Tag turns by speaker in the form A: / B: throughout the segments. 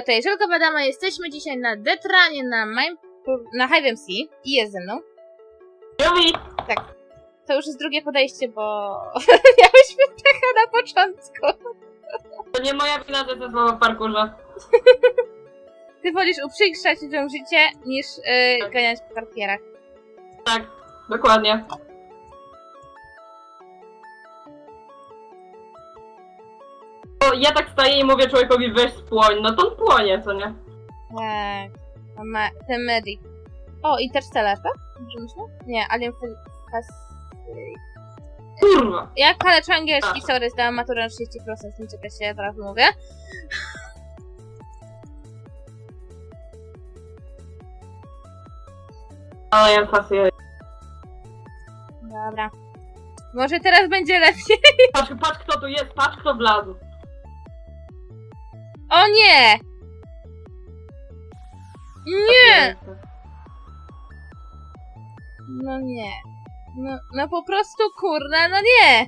A: To jest Żelka Badama, jesteśmy dzisiaj na Detranie na Mine... na Hive MC i jest ze mną.
B: Jumi!
A: To już jest drugie podejście, bo miałyśmy pecha na początku.
B: To nie moja wina, że to słowo w parkurze.
A: Ty wolisz uprzykrzyć ludziom życie niż yy, ganiać po kartierach.
B: Tak, dokładnie. Ja tak staję i mówię człowiekowi weź spłoń, no to on płonie, co nie?
A: Tak. A Ma, ten Medic. O, Interstellar, tak? Dobrze myślę? Nie, Alien Fas...
B: Kurwa!
A: Ja kaleczę angielski,
B: Aha.
A: sorry, zdałam maturę na 30%, nie czekaj się, teraz mówię.
B: Ale ja.
A: Dobra. Może teraz będzie lepiej.
B: Patrz, patrz kto tu jest, patrz kto wlazł.
A: O nie! Nie! No nie. No, no po prostu kurna, no nie!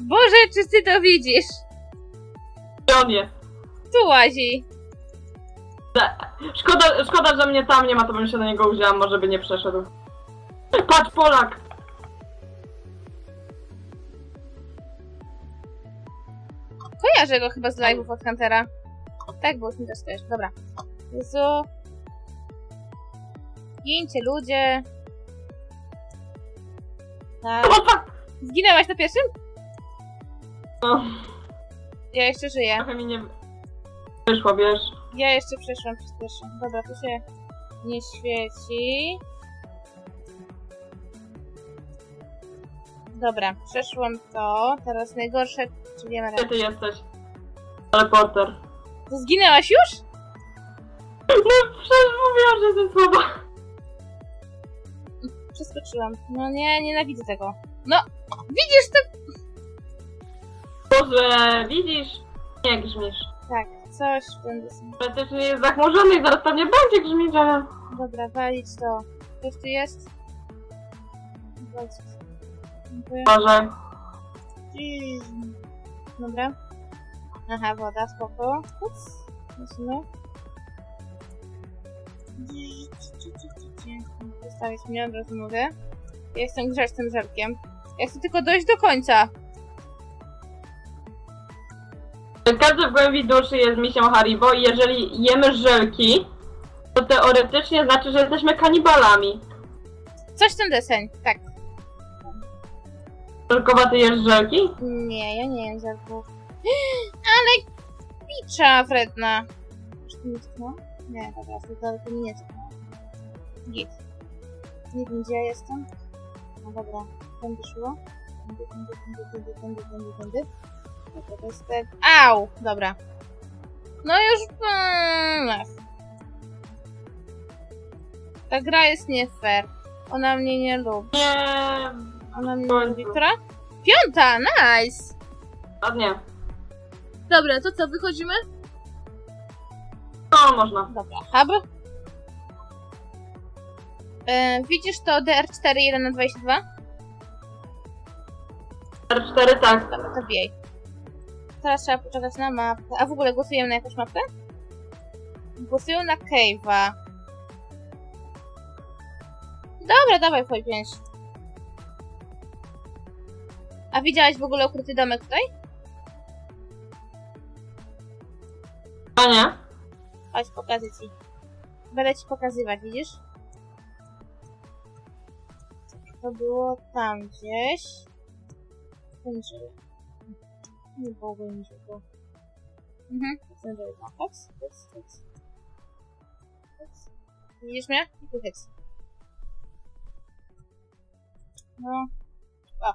A: Boże, czy ty to widzisz?
B: On jest?
A: Tu łazi.
B: Szkoda, szkoda, że mnie tam nie ma, to bym się do niego uwzięła, może by nie przeszedł. Patrz, Polak!
A: Kojarzę go chyba z live'ów od Huntera. Tak, bo już mi. Dobra. Jezu. Gincie ludzie. Tak.
B: O, fuck!
A: Zginęłaś na pierwszym?
B: No,
A: Ja jeszcze żyję.
B: trochę mi nie wyszło, wiesz.
A: Ja jeszcze przeszłam przez pierwszą. Dobra, tu się nie świeci. Dobra, przeszłam to. Teraz najgorsze, czy wiemy
B: Gdzie ty jesteś? Teleporter.
A: To zginęłaś już?
B: No, przecież mówiłam, że jestem słaba.
A: Przeskoczyłam. No nie, nienawidzę tego. No, widzisz to?
B: Boże, widzisz? Nie grzmisz.
A: Tak, coś będę sobie...
B: Przecież nie jest zachmurzony i zaraz pewnie będzie grzmieć, ale...
A: Dobra, walić to. Ktoś tu jest? Walić. Dziękuję.
B: Boże.
A: Dobra. Aha, woda, spoko. Ups. Musimy. Zostawić mnie, od razu. Ja jestem grzecznym żelkiem. Ja chcę tylko dojść do końca.
B: Każdy w głębi duszy jest misią Haribo i jeżeli jemy żelki, to teoretycznie znaczy, że jesteśmy kanibalami.
A: Coś ten deseń, tak.
B: Żelkowa, ty jesz żelki?
A: Nie, ja nie jem zerków. Ale picza wredna. Czy to nie tknęło? Nie, dobra, to daleko mi nie tknęło. Git. Nie wiem, gdzie ja jestem. No dobra, tędy szło. Tędy, tędy, tędy, tędy, tędy, tędy, tędy. Dobra, to jest ten... Au! Dobra. No już... mm. Ta gra jest nie fair. Ona mnie nie lubi.
B: Nie,
A: Ona mnie lubi. Która? Piąta! Nice!
B: ładnie.
A: Dobra, to co, wychodzimy?
B: No, można.
A: Dobra, hub. E, widzisz to DR4 1 na 22?
B: R4 tak.
A: Dobra, to wiej. Teraz trzeba poczekać na mapę. A w ogóle głosujemy na jakąś mapę? Głosuję na Cave'a. Dobra, dawaj, pięć. A widziałaś w ogóle ukryty domek tutaj?
B: A nie?
A: Chodź, pokażę ci. Będę ci pokazywać, widzisz? To było tam gdzieś. Będzie. Nie było mi się to. Mhm. Będzie tam. Chodź, chodź. Chodź. Widzisz mnie? I tu chodź. No. O.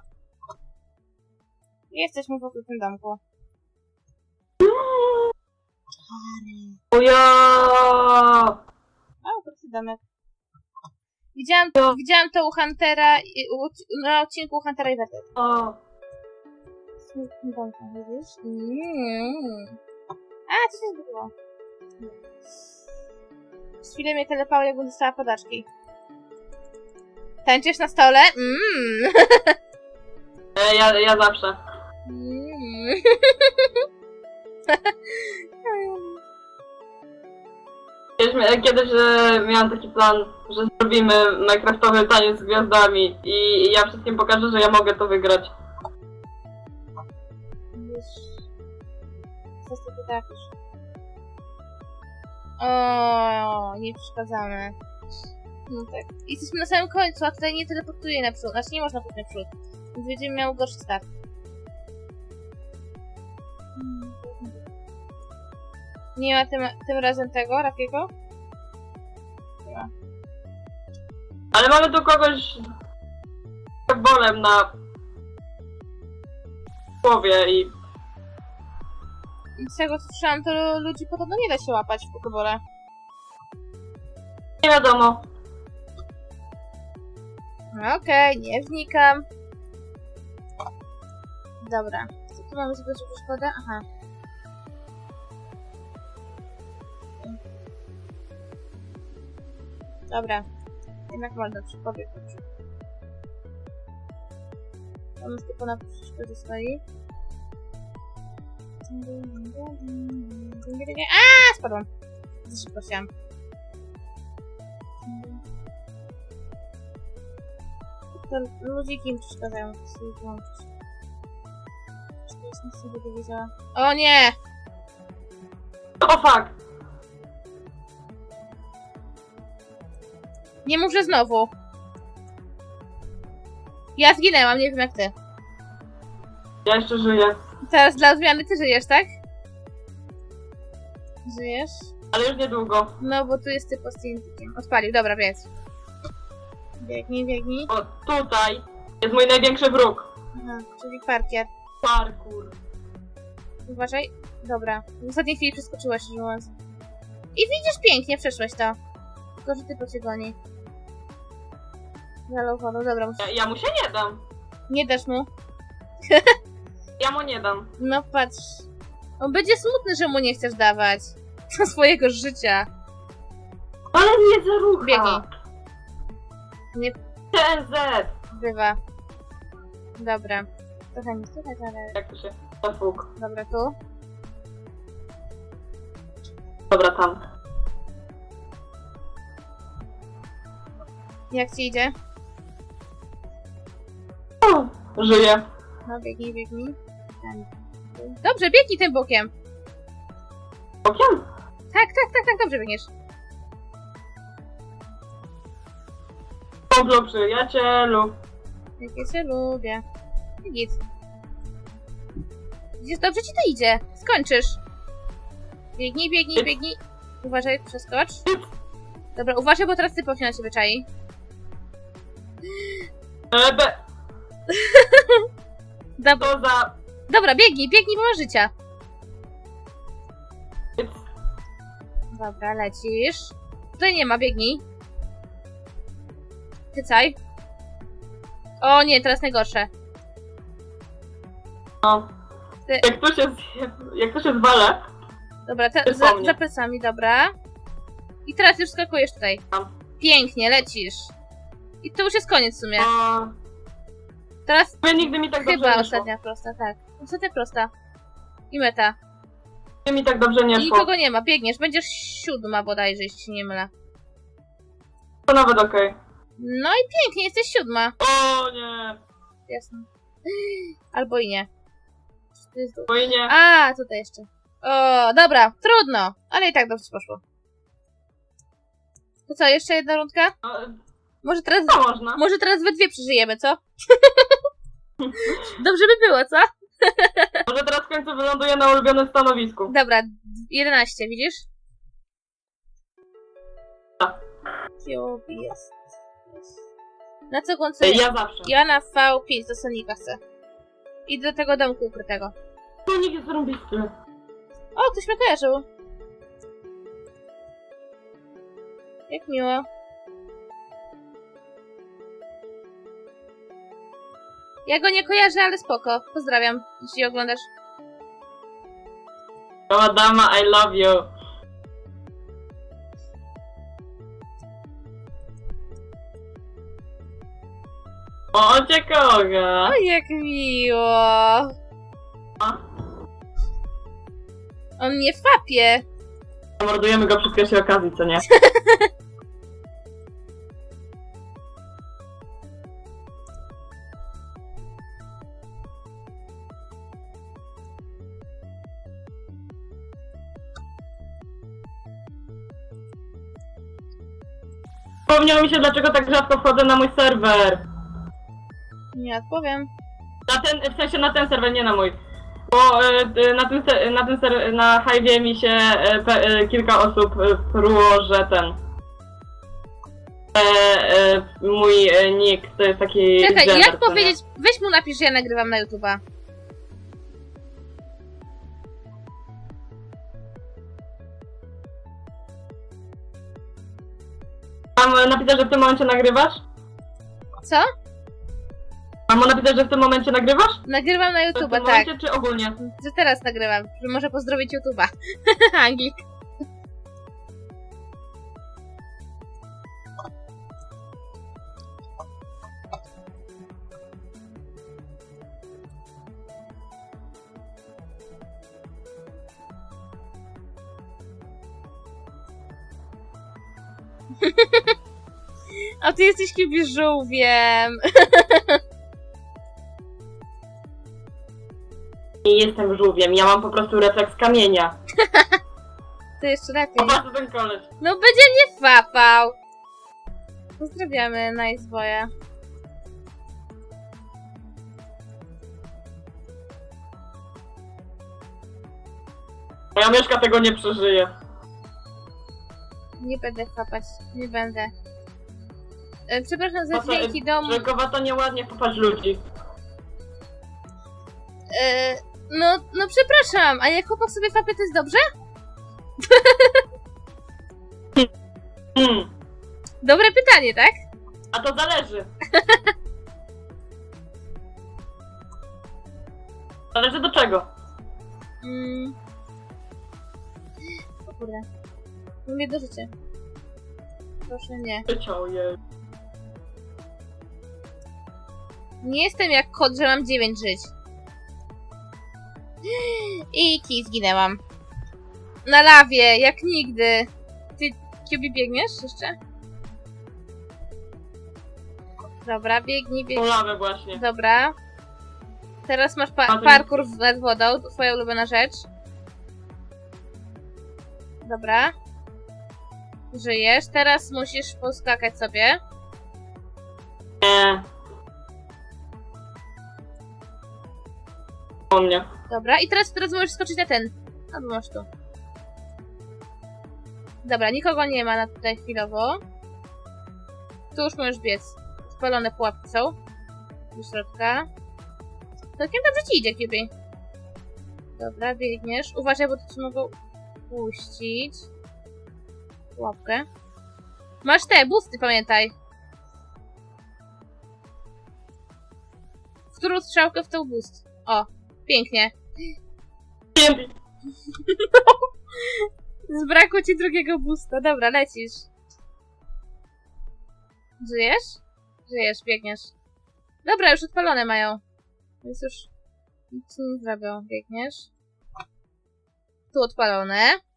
A: Jesteśmy wokół tym domku.
B: Ujo!
A: A, ukryty domek. Widziałam to, widziałam to u Huntera, i- u, na odcinku u Huntera i Wertet.
B: O,
A: Smutny domku, widzisz? Mm. A, co się zbudowało? Z chwilę mnie telepało, jakbym dostała podaczki. Tańczysz na stole? Mmm.
B: e, ja, ja zawsze.
A: Mm.
B: Kiedyś, mia- kiedyś miałam taki plan, że zrobimy Minecraftowy taniec z gwiazdami i, ja wszystkim pokażę, że ja mogę to wygrać.
A: Wiesz... Kwestia tak już. O, nie przeszkadzamy. No tak. Jesteśmy na samym końcu, a tutaj nie teleportuje naprzód. Znaczy nie można pójść naprzód. Więc będziemy miał gorszy start. Hmm. Nie ma tym, tym razem tego, Rakiego? Nie ma.
B: Ale mamy tu kogoś z bolem na głowie i
A: z tego co słyszałam, to ludzi podobno nie da się łapać w Pokebole.
B: nie wiadomo.
A: No Okej, nie wnikam. Dobra. Co tu mamy zobaczyć przeszkodę? Aha. Dobra. Jednak można przypowiedz. Tam jest tylko na przeszkodzie stoi. A, spadłam. Za szybko. To ludziki im przeszkadzają, to sobie włączyć. Czy to jest nic nie wiedziała? O nie!
B: O fuck!
A: Nie muszę znowu. Ja zginęłam, nie wiem jak ty.
B: Ja jeszcze żyję.
A: Teraz dla odmiany ty żyjesz, tak? Żyjesz?
B: Ale już niedługo.
A: No, bo tu jest typ z. Odpalił, dobra, więc. Biegnij, biegnij.
B: O, tutaj jest mój największy wróg.
A: Aha, czyli parkier.
B: Parkour.
A: Uważaj. Dobra. W ostatniej chwili przeskoczyłaś, szczerze mówiąc. I widzisz, pięknie przeszłeś to. Tylko, że ty po cię goni. Zalowował, dobra, muszę...
B: Ja, ja mu się nie dam.
A: Nie dasz mu.
B: Ja mu nie dam.
A: No patrz. On będzie smutny, że mu nie chcesz dawać. swojego życia.
B: Ale nie zarucha.
A: Biegnij. Nie
B: TNZ.
A: bywa. Dobra. Trochę nie słychać, ale...
B: Jak to się...
A: Dobra, tu.
B: Dobra, tam.
A: Jak ci idzie?
B: Żyję.
A: No, biegnij, biegnij. Ten. Dobrze, biegnij tym bokiem.
B: Okiem?
A: Tak, tak, tak, tak, dobrze biegniesz.
B: Pablo, przyjacielu.
A: Jakie się lubię. I Git. Widzisz, dobrze ci to idzie. Skończysz. Biegnij, biegnij, biegnij. Uważaj, przeskocz. Dobra, uważaj, bo teraz typow się na ciebie czai.
B: Ebe,
A: Dobra,
B: to za...
A: dobra biegnij, biegnij, bo masz życia. Dobra, lecisz. Tutaj nie ma, biegnij. Tycaj. O nie, teraz najgorsze.
B: No.
A: Ty-
B: Jak to się... zje- Jak to się zwala?
A: Dobra, te, za,
B: po mnie.
A: za plecami, dobra. I teraz już skakujesz tutaj.
B: Tam.
A: Pięknie, lecisz. I to już jest koniec w sumie. Teraz
B: Wy nigdy mi tak dobrze
A: chyba
B: nie szło.
A: ostatnia prosta, tak. Ostatnia prosta. I meta.
B: Nigdy mi tak dobrze nie
A: I
B: szło.
A: nikogo nie ma, biegniesz. Będziesz siódma bodajże, jeśli się nie mylę.
B: To nawet okej.
A: No i pięknie, jesteś siódma.
B: O nie.
A: Jasne. Albo i nie. To jest dół.
B: Bo i nie.
A: A, tutaj jeszcze. O, dobra, trudno. Ale i tak dobrze poszło. To co, jeszcze jedna rundka?
B: No,
A: Może teraz,
B: To można.
A: może teraz we dwie przeżyjemy, co? Dobrze by było, co?
B: Może teraz w końcu wyląduję na ulubionym stanowisku.
A: Dobra, 11, widzisz?
B: Tak.
A: Jest. Na co końcu?
B: Ja zawsze.
A: Ja na V5 do Sonika chcę. I do tego domku ukrytego.
B: Sonic jest zarąbisty.
A: O, ktoś mnie kojarzył. Jak miło. Ja go nie kojarzę, ale spoko. Pozdrawiam, jeśli oglądasz.
B: O, Adama, I love you. O, cię koga.
A: O, jak miło. On nie fapie.
B: Mordujemy go przy pierwszej okazji, co nie? Przypomniało mi się, dlaczego tak rzadko wchodzę na mój serwer.
A: Nie odpowiem.
B: Na ten, w sensie na ten serwer, nie na mój. Bo e, e, na tym, se- na tym ser- na Hive'ie mi się e, pe, e, kilka osób e, pruło, że ten. E, e, mój e, nick to jest taki.
A: Czekaj,
B: gender,
A: jak
B: nie?
A: powiedzieć? Weź mu napisz, że ja nagrywam na YouTube'a.
B: Mam napisać, że w tym momencie nagrywasz?
A: Co?
B: Mam napisać, że w tym momencie nagrywasz?
A: Nagrywam na
B: w tym
A: tak.
B: momencie, czy ogólnie?
A: Że teraz nagrywam, że może pozdrowić YouTube'a. Anglik. A ty jesteś kibi żółwiem.
B: Nie jestem żółwiem, ja mam po prostu refleks kamienia.
A: To jeszcze lepiej.
B: Popatrz ten koleś.
A: No będzie nie fapał. Pozdrawiamy Nice Boya.
B: Moja mieszka tego nie przeżyje.
A: Nie będę fapać, nie będę. E, przepraszam za dźwięki domu.
B: Żelkowa nieładnie popatrz ludzi.
A: E, no, no przepraszam, a jak chłopak sobie fapie, to jest dobrze?
B: Hmm.
A: Dobre pytanie, tak?
B: A to zależy. Zależy do czego.
A: Mm. O kurde. Mówię do życia. Proszę nie. Nie jestem jak kot, że mam 9 żyć. I kij zginęłam. Na lawie, jak nigdy. Ty, Kiubi, biegniesz jeszcze? Dobra, biegnij, biegnij.
B: lawę właśnie.
A: Dobra. Teraz masz pa parkour w- nad wodą, to twoja ulubiona rzecz. Dobra. Żyjesz. Teraz musisz poskakać sobie.
B: Nie. O mnie.
A: Dobra, i teraz, teraz możesz skoczyć na ten. Albo masz tu. Dobra, nikogo nie ma na tutaj chwilowo. Tu już możesz biec. Spalone pułapki są. Do środka. Całkiem dobrze ci idzie, Kibi. Dobra, biegniesz. Uważaj, bo tu ci mogą puścić. Pułapkę. Masz te, busty, pamiętaj. W którą strzałkę w tą boost. O, pięknie. Zbrakło ci drugiego boosta. Dobra, lecisz. Żyjesz? Żyjesz, biegniesz. Dobra, już odpalone mają. Więc już nic nie zrobią. Biegniesz. Tu odpalone.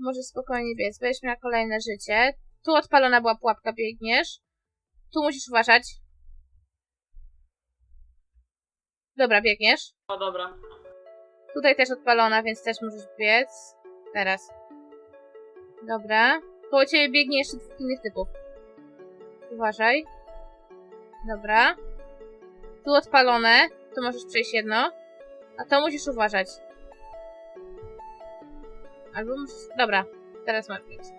A: Możesz spokojnie biec. Będziesz miała kolejne życie. Tu odpalona była pułapka, biegniesz. Tu musisz uważać. Dobra, biegniesz.
B: O dobra.
A: Tutaj też odpalona, więc też możesz biec. Teraz. Dobra. Koło ciebie biegnie jeszcze dwóch innych typów. Uważaj. Dobra. Tu odpalone. Tu możesz przejść jedno. A to musisz uważać. Albo. Dobra. Teraz masz biec.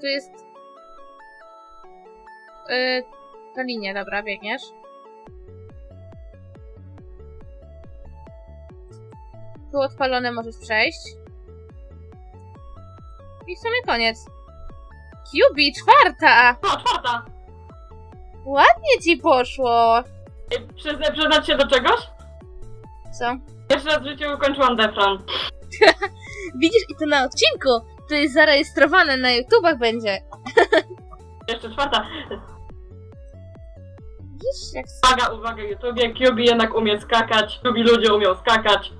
A: Tu jest... Yy, ta linia, dobra, biegniesz. Tu odpalone możesz przejść. I w sumie koniec. QB, czwarta!
B: No, czwarta.
A: Ładnie ci poszło!
B: Przyznać się do czegoś?
A: Co?
B: Pierwszy raz w życiu ukończyłam Defran.
A: Widzisz, i to na odcinku! To jest zarejestrowane na YouTubach będzie.
B: Jeszcze czwarta.
A: Widzisz, jak...
B: Uwaga, uwaga, YouTubie, QB jednak umie skakać. QB ludzie umią skakać.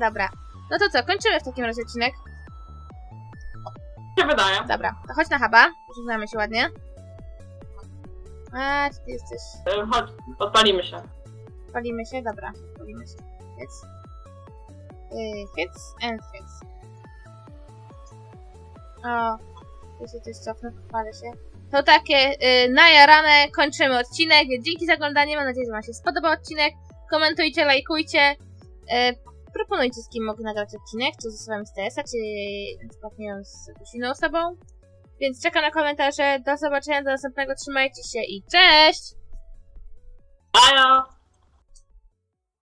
A: Dobra. No to co, kończymy w takim razie odcinek.
B: się wydaje.
A: Dobra, to chodź na huba. Żegnamy się ładnie. A, czy ty jesteś?
B: E, Chodź, odpalimy się.
A: Palimy się? Dobra, palimy się. Hits. Yy, hits and hits. O, tu się coś cofnę, pochwalę się. To takie yy, najarane, kończymy odcinek. Dzięki za oglądanie, mam nadzieję, że Wam się spodobał odcinek. Komentujcie, lajkujcie. Yy, proponujcie, z kim mogę nagrać odcinek, czy ze sobą z TS-a, czy nie wiem, z jakąś inną osobą. Więc czekam na komentarze. Do zobaczenia, do następnego. Trzymajcie się i cześć!
B: Bajo!